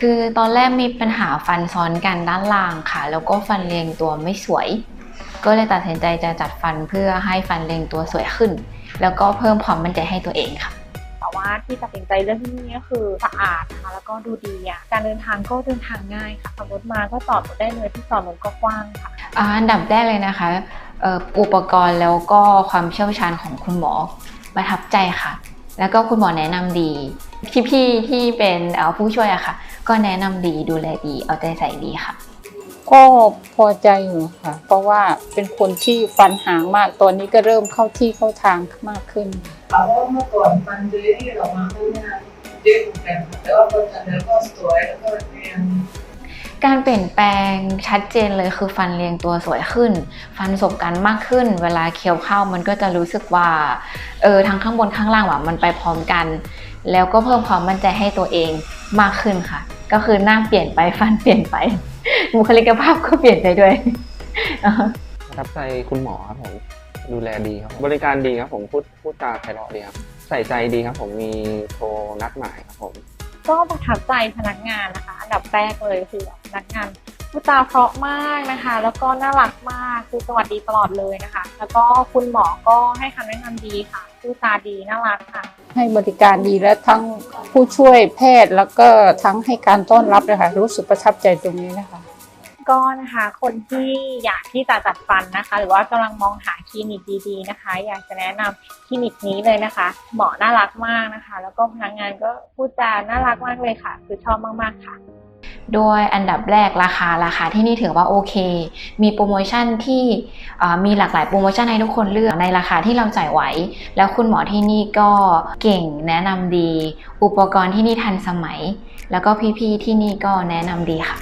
คือตอนแรกมีปัญหาฟันซ้อนกันด้านล่างค่ะ แล้วก็ฟันเรียงตัวไม่สวย ก็เลยตัดสินใจจะจัดฟันเพื่อให้ฟันเรียงตัวสวยขึ้น แล้วก็เพิ่มความมั่นใจให้ตัวเองค่ะแต่ว่าที่ตัดสินใจเลือกที่นี่ก็คือสะอาดนะคะแล้วก็ดูดีอะการเดินทางก็เดินทางง่ายค่ะขับรถมาก็จอดรถได้เลยที่จอดรถก็กว้างค่ะอ่าอันดับแรกเลยนะคะเอ่ออุปกรณ์แล้วก็ความเชี่ยวชาญของคุณหมอประทับใจค่ะ แล้วก็คุณหมอแนะนำดี พี่ๆที่เป็นเอ่อผู้ช่วยอะค่ะ ก็แนะนำดีดูแลดีเอาใจใส่ดีค่ะ ก็พอใจอยู่ค่ะ เพราะว่าเป็นคนที่ฟันหางมากตอนนี้ก็เริ่มเข้าที่เข้าทางมากขึ้นถามว่าเมื่อก่อนมันเจอที่ออกมาข้างหน้าเยอะเหมือนกันค่ะแต่ว่าพอทำแล้วก็สวยแล้วก็เรียง การเปลี่ยนแปลงชัดเจนเลยคือฟันเรียงตัวสวยขึ้น ฟันสบกันมากขึ้น เวลาเคี้ยวข้าวมันก็จะรู้สึกว่าเออทั้งข้างบนข้างล่างว่ะมันไปพร้อมกัน แล้วก็เพิ่มความมั่นใจให้ตัวเองมากขึ้นค่ะ ก็คือหน้าเปลี่ยนไปฟันเปลี่ยนไปบุคลิกภาพก็เปลี่ยนไปด้วยประทับใจคุณหมอครับผมดูแลดีครับ บริการดีครับผมพูดพูดจาไพเราะดีครับ ใส่ใจดีครับผมมีโทรนัดหมายครับผม ก็ประทับใจพนักงานนะคะ อันดับแรกเลยคือพนักงานผู้ตาเพราะมากนะคะ แล้วก็น่ารักมากคือสวัสดีตลอดเลยนะคะ แล้วก็คุณหมอก็ให้คำแนะนำดีค่ะผู้ตาดีน่ารักค่ะ ให้บริการดีและทั้งผู้ช่วยแพทย์แล้วก็ทั้งให้การต้อนรับเลยค่ะรู้สึกประทับใจตรงนี้นะคะ ก็นะคะ คนที่อยากที่จะจัดฟันนะคะ หรือว่ากำลังมองหาคลินิกดีๆนะคะ อยากจะแนะนำคลินิกนี้เลยนะคะ หมอน่ารักมากนะคะ แล้วก็พนักงานก็พูดจาน่ารักมากเลยค่ะ คือชอบมากๆค่ะโดยอันดับแรกราคาราคาที่นี่ถือว่าโอเค มีโปรโมชั่นที่มีหลากหลายโปรโมชั่นให้ทุกคนเลือกในราคาที่เราจ่ายไหว แล้วคุณหมอที่นี่ก็เก่งแนะนำดี อุปกรณ์ที่นี่ทันสมัย แล้วก็พี่ๆที่นี่ก็แนะนำดีค่ะ